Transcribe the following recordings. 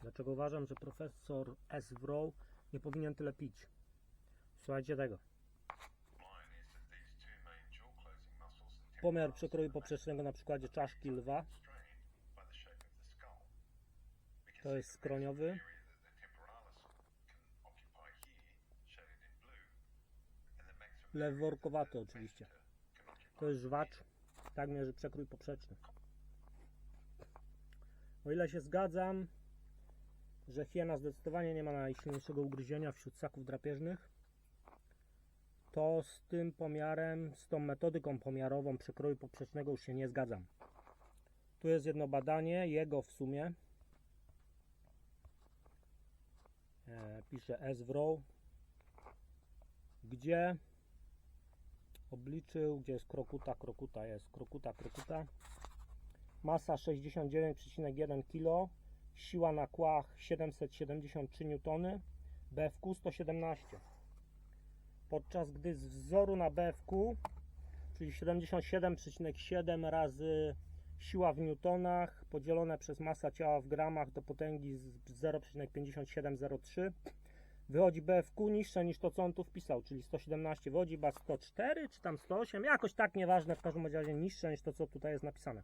Dlaczego uważam, że profesor S. Wroe nie powinien tyle pić? Słuchajcie tego. Pomiar przekroju poprzecznego na przykładzie czaszki lwa. To jest skroniowy. Lew workowaty oczywiście. To jest żwacz. Tak mierzy przekrój poprzeczny. O ile się zgadzam, że hiena zdecydowanie nie ma najsilniejszego ugryzienia wśród ssaków drapieżnych, to z tym pomiarem, z tą metodyką pomiarową przekroju poprzecznego już się nie zgadzam. Tu jest jedno badanie, jego w sumie. E, pisze S. Wroe, gdzie obliczył, gdzie jest krokuta, krokuta jest, krokuta, krokuta. Masa 69,1 kg, siła na kłach 773 N, BFQ 117. Podczas gdy z wzoru na BFQ, czyli 77,7 razy siła w newtonach podzielone przez masa ciała w gramach do potęgi z 0,5703 wychodzi BFQ niższe niż to co on tu wpisał, czyli 117 wychodzi chyba 104 czy tam 108, jakoś tak nieważne, w każdym razie niższe niż to co tutaj jest napisane.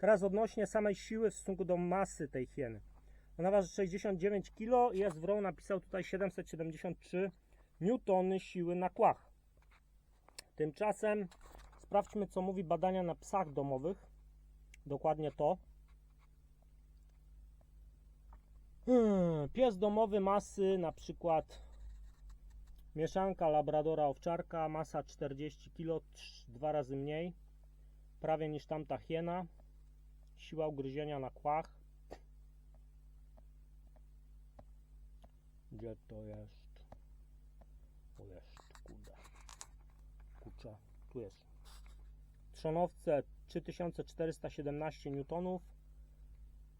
Teraz odnośnie samej siły w stosunku do masy tej hieny. Ona waży 69 kg jest w row napisał tutaj 773 newtony siły na kłach. Tymczasem sprawdźmy co mówi badania na psach domowych. Dokładnie to. Hmm, Pies domowy masy na przykład mieszanka labradora owczarka masa 40 kg, dwa razy mniej, prawie niż tamta hiena. Siła ugryzienia na kłach. Gdzie to jest? O jest, kurde. Kurczę, tu jest. Trzonowce 3417 newtonów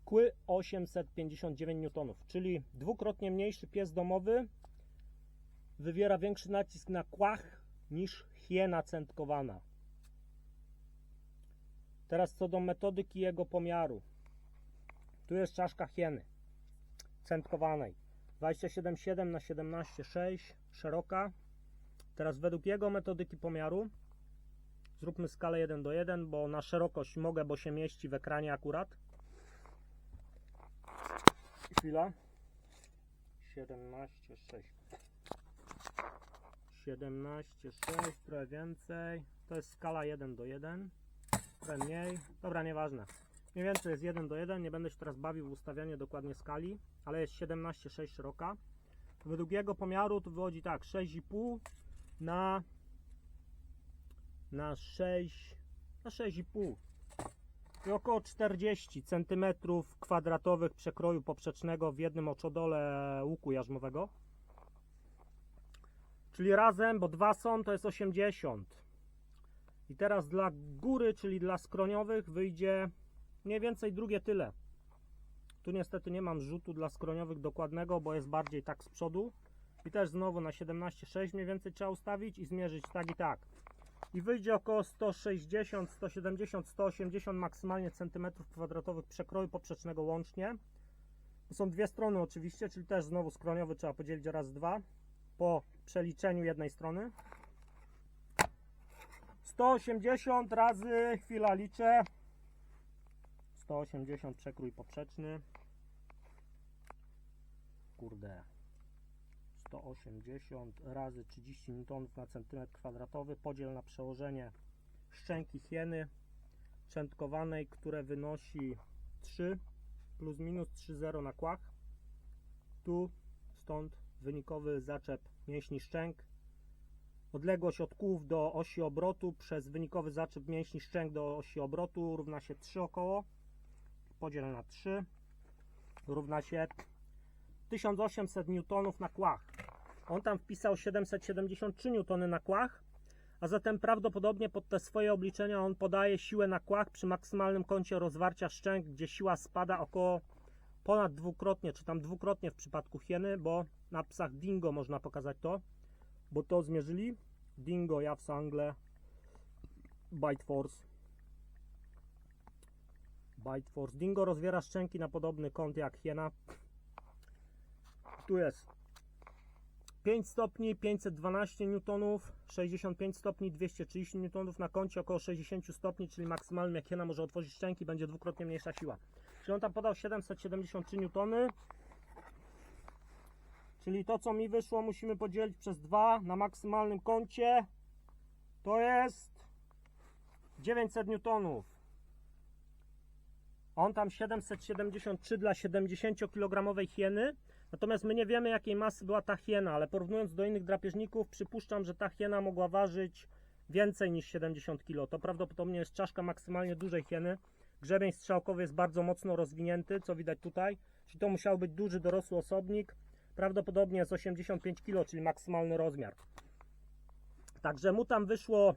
kły 859 newtonów, czyli dwukrotnie mniejszy pies domowy wywiera większy nacisk na kłach niż hiena centkowana. Teraz co do metodyki jego pomiaru. Tu jest czaszka hieny centkowanej 27,7 na 17,6 szeroka. Teraz według jego metodyki pomiaru zróbmy skalę 1 do 1, bo na szerokość mogę, bo się mieści w ekranie akurat. Chwila. 17,6 17,6 trochę więcej. To jest skala 1 do 1. Trochę mniej. Dobra, nieważne. Mniej więcej jest 1 do 1. Nie będę się teraz bawił w ustawianie dokładnie skali, ale jest 17,6 szeroka. Według jego pomiaru to wychodzi tak 6,5 na na 6 na 6,5 i około 40 cm kwadratowych przekroju poprzecznego w jednym oczodole łuku jarzmowego. Czyli razem, bo dwa są, to jest 80. I teraz dla góry, czyli dla skroniowych wyjdzie mniej więcej drugie tyle. Tu niestety nie mam rzutu dla skroniowych dokładnego, bo jest bardziej tak z przodu. I też znowu na 17,6 mniej więcej trzeba ustawić i zmierzyć tak i tak i wyjdzie około 160, 170, 180 maksymalnie centymetrów kwadratowych przekroju poprzecznego łącznie. To są dwie strony oczywiście, czyli też znowu skroniowy trzeba podzielić raz dwa po przeliczeniu jednej strony. 180 razy, chwila liczę. 180 przekrój poprzeczny. Kurde. 180 razy 30 N na centymetr kwadratowy podziel na przełożenie szczęki hieny czętkowanej, które wynosi 3 plus minus 3,0 na kłach. Tu stąd wynikowy zaczep mięśni szczęk. Odległość od kłów do osi obrotu przez wynikowy zaczep mięśni szczęk do osi obrotu równa się 3 około. Podziel na 3 równa się 1800 newtonów na kłach. On tam wpisał 773 newtony na kłach, a zatem prawdopodobnie pod te swoje obliczenia on podaje siłę na kłach przy maksymalnym kącie rozwarcia szczęk, gdzie siła spada około ponad dwukrotnie, czy tam dwukrotnie w przypadku hieny, bo na psach dingo można pokazać to, bo to zmierzyli. Dingo, ja w angle, Bite Force. Bite Force. Dingo rozwiera szczęki na podobny kąt jak hiena. Tu jest 5 stopni, 512 newtonów, 65 stopni, 230 newtonów na kącie, około 60 stopni, czyli maksymalnie jak hiena może otworzyć szczęki, będzie dwukrotnie mniejsza siła. Czyli on tam podał 773 newtony. Czyli to co mi wyszło musimy podzielić przez 2 na maksymalnym kącie. To jest 900 newtonów. On tam 773 dla 70 kg hieny. Natomiast my nie wiemy jakiej masy była ta hiena, ale porównując do innych drapieżników, przypuszczam, że ta hiena mogła ważyć więcej niż 70 kg. To prawdopodobnie jest czaszka maksymalnie dużej hieny. Grzebień strzałkowy jest bardzo mocno rozwinięty, co widać tutaj. Czyli to musiał być duży, dorosły osobnik. Prawdopodobnie z 85 kg, czyli maksymalny rozmiar. Także mu tam wyszło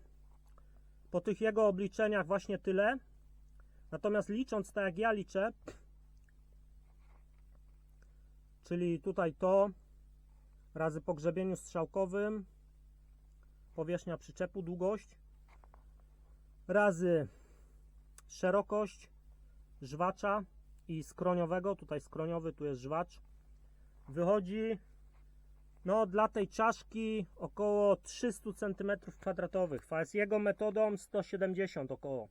po tych jego obliczeniach właśnie tyle. Natomiast licząc tak jak ja liczę, czyli tutaj to razy po grzebieniu strzałkowym, powierzchnia przyczepu, długość, razy szerokość żwacza i skroniowego, tutaj skroniowy, tu jest żwacz, wychodzi no dla tej czaszki około 300 cm2, a jest jego metodą 170 około.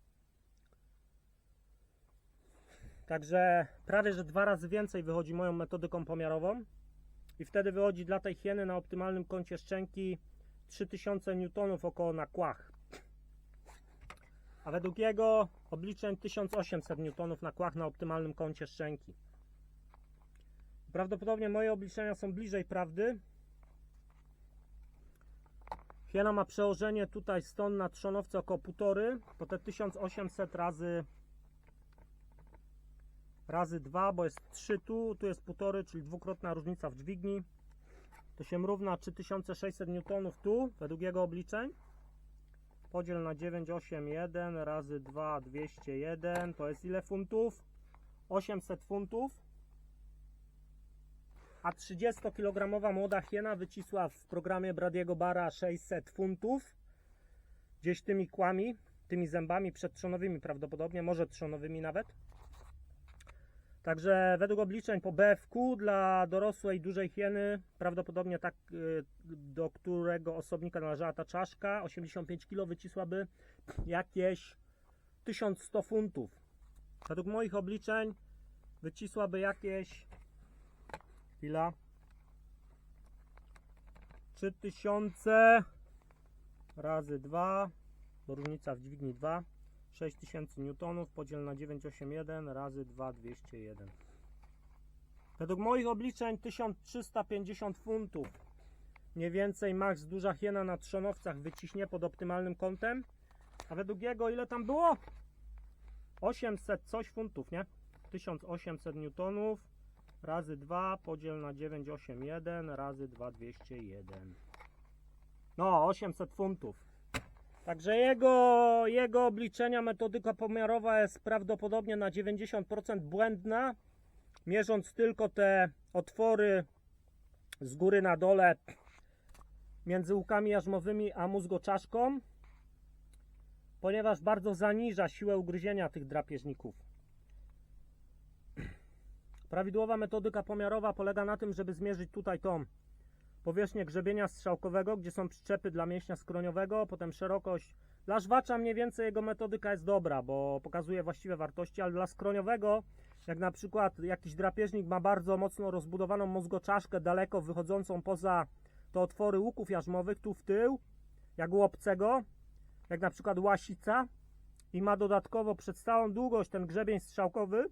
Także prawie, że dwa razy więcej wychodzi moją metodyką pomiarową i wtedy wychodzi dla tej hieny na optymalnym kącie szczęki 3000 newtonów około na kłach. A według jego obliczeń 1800 newtonów na kłach na optymalnym kącie szczęki. Prawdopodobnie moje obliczenia są bliżej prawdy. Hiena ma przełożenie tutaj stąd na trzonowce około półtory, to te 1800 razy razy 2, bo jest 3 tu, tu jest półtory, czyli dwukrotna różnica w dźwigni. To się równa 3600 newtonów tu, według jego obliczeń. Podziel na 981 razy 2, 201, to jest ile funtów? 800 funtów. A 30-kilogramowa młoda hiena wycisła w programie Bradiego Bara 600 funtów. Gdzieś tymi kłami, tymi zębami przedtrzonowymi prawdopodobnie, może trzonowymi nawet. Także według obliczeń po BFQ dla dorosłej dużej hieny, prawdopodobnie tak, y, do którego osobnika należała ta czaszka, 85 kg wycisłaby jakieś 1100 funtów. Według moich obliczeń wycisłaby jakieś chwila. 3000 razy 2 bo różnica w dźwigni 2 6000 newtonów podziel na 981 razy 2 201 według moich obliczeń 1350 funtów. Mniej więcej max duża hiena na trzonowcach wyciśnie pod optymalnym kątem. A według jego ile tam było? 800 coś funtów, nie? 1800 newtonów razy 2 podziel na 981 razy 2 201 no 800 funtów Także jego, jego obliczenia, metodyka pomiarowa jest prawdopodobnie na 90% błędna, mierząc tylko te otwory z góry na dole między łukami jarzmowymi a mózgoczaszką, ponieważ bardzo zaniża siłę ugryzienia tych drapieżników. Prawidłowa metodyka pomiarowa polega na tym, żeby zmierzyć tutaj tą powierzchnię grzebienia strzałkowego, gdzie są przyczepy dla mięśnia skroniowego, potem szerokość. Dla żwacza mniej więcej jego metodyka jest dobra, bo pokazuje właściwe wartości, ale dla skroniowego, jak na przykład jakiś drapieżnik ma bardzo mocno rozbudowaną mózgoczaszkę daleko wychodzącą poza te otwory łuków jarzmowych, tu w tył, jak u obcego, jak na przykład łasica i ma dodatkowo przez całą długość ten grzebień strzałkowy,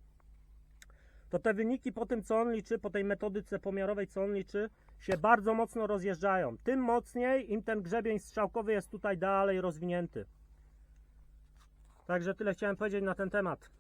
to te wyniki po tym, co on liczy, po tej metodyce pomiarowej, co on liczy, się bardzo mocno rozjeżdżają. Tym mocniej, im ten grzebień strzałkowy jest tutaj dalej rozwinięty. Także tyle chciałem powiedzieć na ten temat.